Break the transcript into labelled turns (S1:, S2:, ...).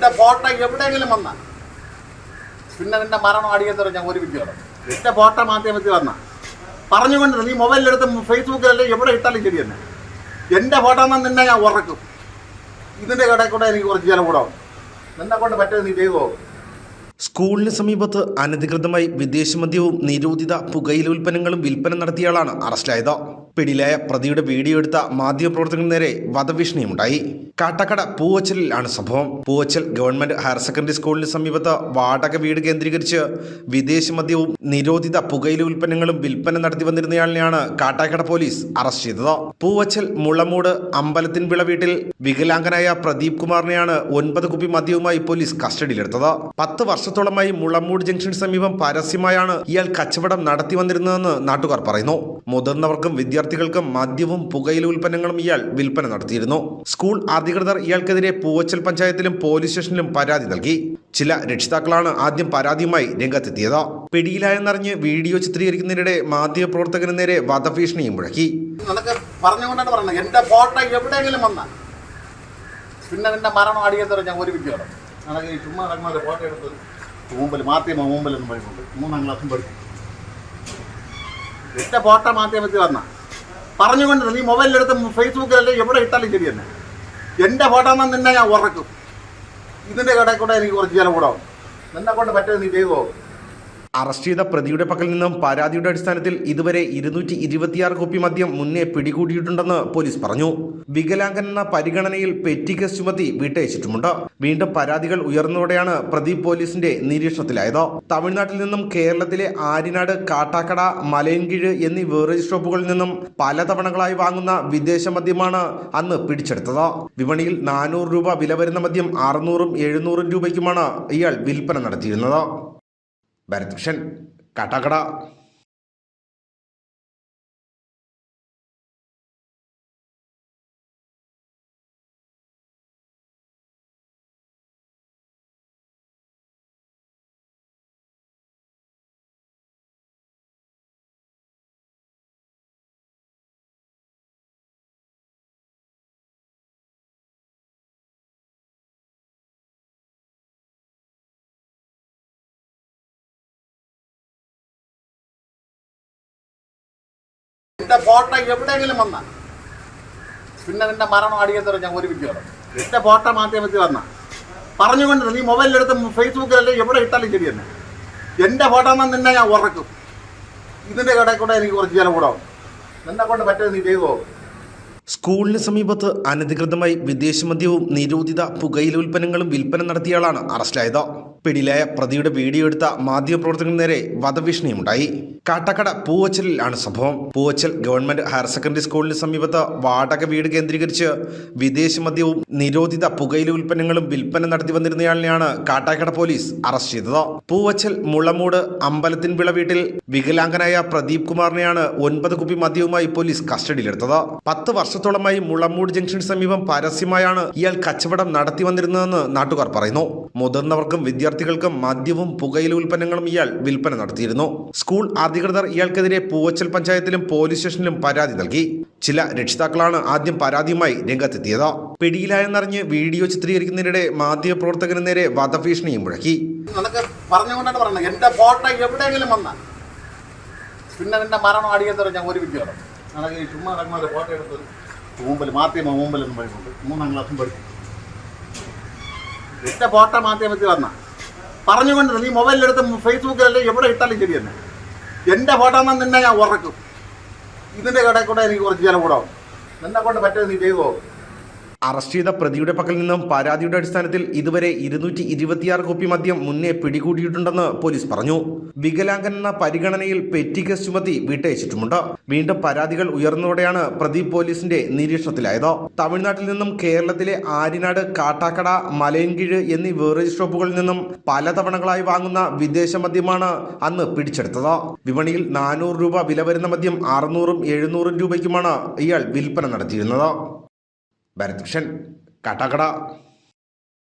S1: എന്റെ ഫോട്ടോ എവിടെയെങ്കിലും വന്ന. പിന്നെ നിന്റെ മരണം അടിയന്തരം ഞാൻ ഒരു വിദ്യ നിന്റെ ഫോട്ടോ മാധ്യമത്തിൽ വന്ന. പറഞ്ഞുകൊണ്ട് നീ മൊബൈലിലെടുത്ത് ഫേസ്ബുക്കിലല്ലേ എവിടെ ഇട്ടാലും ശരി തന്നെ. എന്റെ ഫോട്ടോ എന്നാൽ നിന്നെ ഞാൻ ഉറക്കും. ഇതിന്റെ കടയിൽ കൂടെ എനിക്ക് കുറച്ച് ചില കൂടാവും നിന്നെ കൊണ്ട് പറ്റുന്നത് നീ ചെയ്തു പോകും.
S2: സ്കൂളിന് സമീപത്ത് അനധികൃതമായി വിദേശമദ്യവും നിരോധിത പുകയില ഉൽപ്പന്നങ്ങളും വിൽപ്പന നടത്തിയയാളാണ് അറസ്റ്റിലായത് പിടിയിലായ പ്രതിയുടെ വീഡിയോ എടുത്ത മാധ്യമപ്രവർത്തകന് നേരെ വധഭീഷണിയുമുണ്ടായി. കാട്ടക്കട പൂവച്ചലിലാണ് സംഭവം. പൂവച്ചൽ ഗവൺമെന്റ് ഹയർ സെക്കൻഡറി സ്കൂളിന് സമീപത്ത് വാടക വീട് കേന്ദ്രീകരിച്ച് വിദേശ മദ്യവും നിരോധിത പുകയില ഉൽപ്പന്നങ്ങളും വിൽപ്പന നടത്തി വന്നിരുന്നയാളിനെയാണ് കാട്ടാക്കട പോലീസ് അറസ്റ്റ് ചെയ്തത്. പൂവച്ചൽ മുളമൂട് അമ്പലത്തിൻപിള വീട്ടിൽ വികലാംഗനായ പ്രദീപ് കുമാറിനെയാണ് ഒൻപത് കുപ്പി മദ്യവുമായി പോലീസ് കസ്റ്റഡിയിലെടുത്തത്. പത്ത് വർഷത്തോളമായി മുളമൂട് ജംഗ്ഷന് സമീപം പരസ്യമായാണ് ഇയാൾ കച്ചവടം നടത്തി വന്നിരുന്നതെന്ന് നാട്ടുകാർ പറയുന്നു. മുതിർന്നവർക്കും വിദ്യാർത്ഥികൾക്കും മദ്യവും പുകയില ഉൽപ്പന്നങ്ങളും ഇയാൾ വിൽപ്പന നടത്തിയിരുന്നു. സ്കൂൾ അധികൃതർ ഇയാൾക്കെതിരെ പൂവച്ചൽ പഞ്ചായത്തിലും പോലീസ് സ്റ്റേഷനിലും പരാതി നൽകി. ചില രക്ഷിതാക്കളാണ് ആദ്യം പരാതിയുമായി രംഗത്തെത്തിയത്. പിടിയിലായെന്നറിഞ്ഞ് വീഡിയോ ചിത്രീകരിക്കുന്നതിനിടെ മാധ്യമപ്രവർത്തകന് നേരെ വധഭീഷണിയും മുഴക്കി.
S1: പറഞ്ഞുകൊണ്ടാണ് ഫോട്ടോ വന്ന മരണം ഫോട്ടോ എടുത്ത് മുമ്പിൽ മാധ്യമ മൂന്നാം ഫോട്ടോ മാധ്യമത്തിൽ വന്ന പറഞ്ഞുകൊണ്ട് നീ മൊബൈലിലെടുത്ത് ഫേസ്ബുക്കിലല്ലേ എവിടെ ഇട്ടാലും ശരി തന്നെ എന്റെ ഫോട്ടോ എന്നാൽ നിന്നെ ഞാൻ ഉറക്കും. ഇതിന്റെ കടയിൽ കൂടെ എനിക്ക് കുറച്ച് ചില കൂടാവും നിന്നെ കൊണ്ട് പറ്റുന്നത് നീ ചെയ്തു? പോകും
S2: അറസ്റ്റ് ചെയ്ത പ്രതിയുടെ പക്കൽ നിന്നും പരാതിയുടെ അടിസ്ഥാനത്തിൽ ഇതുവരെ ഇരുന്നൂറ്റി ഇരുപത്തിയാറ് കോപ്പി മദ്യം മുന്നേ പിടികൂടിയിട്ടുണ്ടെന്ന് പോലീസ് പറഞ്ഞു. വികലാംഗൻ എന്ന പരിഗണനയിൽ പെറ്റി കേസ് ചുമത്തി വിട്ടയച്ചിട്ടുമുണ്ട്. വീണ്ടും പരാതികൾ ഉയർന്നതോടെയാണ് പ്രതി പോലീസിന്റെ നിരീക്ഷണത്തിലായത്. തമിഴ്നാട്ടിൽ നിന്നും കേരളത്തിലെ ആര്യനാട് കാട്ടാക്കട മലയൻകീഴ് എന്നീ വേറെ ഷോപ്പുകളിൽ നിന്നും പല തവണകളായി വാങ്ങുന്ന വിദേശ മദ്യമാണ് അന്ന് പിടിച്ചെടുത്തത്. വിപണിയിൽ നാനൂറ് രൂപ വില വരുന്ന മദ്യം അറുന്നൂറും എഴുന്നൂറും രൂപയ്ക്കുമാണ് ഇയാൾ വിൽപ്പന നടത്തിയിരുന്നത്. ഭരത്ഭൂഷൺ കാട്ടാക്കട
S1: എന്റെ ഫോട്ടോ എവിടെയെങ്കിലും വന്ന. പിന്നെ നിന്റെ മരണം അടിയന്തരം ഞാൻ ഒരു വിദ്യ എന്റെ ഫോട്ടോ മാധ്യമത്തിൽ വന്ന. പറഞ്ഞുകൊണ്ട് നീ മൊബൈലിലെടുത്ത് ഫേസ്ബുക്കിലല്ലേ എവിടെ ഇട്ടാലും ശരി തന്നെ. എന്റെ ഫോട്ടോ എന്നാൽ നിന്നെ ഞാൻ ഉറക്കും. ഇതിന്റെ കടയിൽ കൂടെ എനിക്ക് കുറച്ച് ചില കൂടാവും നിന്നെ കൊണ്ട് പറ്റുന്നത് നീ ചെയ്തു പോകും.
S2: സ്കൂളിന് സമീപത്ത് അനധികൃതമായി വിദേശമദ്യവും നിരോധിത പുകയില ഉൽപ്പന്നങ്ങളും വിൽപ്പന നടത്തിയയാളാണ് അറസ്റ്റിലായത്. പിടിയിലായ പ്രതിയുടെ വീഡിയോ എടുത്ത മാധ്യമപ്രവർത്തകന് നേരെ വധഭീഷണിയുമുണ്ടായി കാട്ടക്കട പൂവച്ചലിൽ ആണ് സംഭവം. പൂവച്ചൽ ഗവൺമെന്റ് ഹയർ സെക്കൻഡറി സ്കൂളിന് സമീപത്ത് വാടക വീട് കേന്ദ്രീകരിച്ച് വിദേശ മദ്യവും നിരോധിത പുകയില ഉൽപ്പന്നങ്ങളും വിൽപ്പന നടത്തി വന്നിരുന്നയാളിനെയാണ് കാട്ടാക്കട പോലീസ് അറസ്റ്റ് ചെയ്തത്. പൂവച്ചൽ മുളമൂട് അമ്പലത്തിൻപിള വീട്ടിൽ വികലാംഗനായ പ്രദീപ് കുമാറിനെയാണ് ഒൻപത് കുപ്പി മദ്യവുമായി പോലീസ് കസ്റ്റഡിയിലെടുത്തത്. പത്ത് വർഷത്തോളമായി മുളമൂട് ജംഗ്ഷന് സമീപം പരസ്യമായാണ് ഇയാൾ കച്ചവടം നടത്തി വന്നിരുന്നതെന്ന് നാട്ടുകാർ പറയുന്നു. മുതിർന്നവർക്കും വിദ്യാർത്ഥികൾക്കും മദ്യവും പുകയില ഉൽപ്പന്നങ്ങളും ഇയാൾ വിൽപ്പന നടത്തിയിരുന്നു. സ്കൂൾ അധികൃതർ ഇയാൾക്കെതിരെ പൂവച്ചൽ പഞ്ചായത്തിലും പോലീസ് സ്റ്റേഷനിലും പരാതി നൽകി. ചില രക്ഷിതാക്കളാണ് ആദ്യം പരാതിയുമായി രംഗത്തെത്തിയത്. പിടിയിലായെന്നറിഞ്ഞ് വീഡിയോ ചിത്രീകരിക്കുന്നതിനിടെ മാധ്യമപ്രവർത്തകന് നേരെ വധഭീഷണിയും മുഴക്കി.
S1: പറഞ്ഞുകൊണ്ടാണ് പറഞ്ഞത്. എന്റെ ഫോട്ടോ എവിടെയെങ്കിലും വന്ന പിന്നെ നിന്റെ മരണം അടിയന്തരം ഞാൻ ഒരു വിദ്യ നിനക്ക് ഈ ചുമ്മാ നടക്കുന്ന ഫോട്ടോ എടുത്ത് മുമ്പിൽ മാധ്യമ മുമ്പിൽ എന്ന് മൂന്നാം ക്ലാസ്സും പഠിക്കും. എന്റെ ഫോട്ടോ മാധ്യമത്തിൽ വന്ന പറഞ്ഞുകൊണ്ട് നീ മൊബൈലിലെടുത്ത് ഫേസ്ബുക്കിലല്ലേ? എവിടെ ഇട്ടാലും ശരി തന്നെ. എന്റെ ഫോട്ടോ എന്നാൽ നിന്നെ ഞാൻ ഉറക്കും. ഇതിന്റെ കടയിൽ കൂടെ എനിക്ക് കുറച്ച് ചില കൂടാവും നിന്നെ കൊണ്ട് പറ്റുന്നത് നീ ചെയ്തു പോകും
S2: അറസ്റ്റ് ചെയ്ത പ്രതിയുടെ പക്കൽ നിന്നും പരാതിയുടെ അടിസ്ഥാനത്തിൽ ഇതുവരെ ഇരുന്നൂറ്റി ഇരുപത്തിയാറ് കോപ്പി മദ്യം മുന്നേ പിടികൂടിയിട്ടുണ്ടെന്ന് പോലീസ് പറഞ്ഞു. വികലാംഗൻ എന്ന പരിഗണനയിൽ പെറ്റി കേസ് ചുമത്തി വിട്ടയച്ചിട്ടുമുണ്ട്. വീണ്ടും പരാതികൾ ഉയർന്നതോടെയാണ് പ്രതി പോലീസിന്റെ നിരീക്ഷണത്തിലായത്. തമിഴ്നാട്ടിൽ നിന്നും കേരളത്തിലെ ആര്യനാട് കാട്ടാക്കട മലയൻകീഴ് എന്നീ വേറേജ് ഷോപ്പുകളിൽ നിന്നും പലതവണകളായി വാങ്ങുന്ന വിദേശ മദ്യമാണ് അന്ന് പിടിച്ചെടുത്തത്. വിപണിയിൽ നാനൂറ് രൂപ വില വരുന്ന മദ്യം അറുന്നൂറും എഴുന്നൂറും രൂപയ്ക്കുമാണ് ഇയാൾ വിൽപ്പന നടത്തിയിരുന്നത്. ഭരത്ഭൂഷൺ കാട്ടാക്കട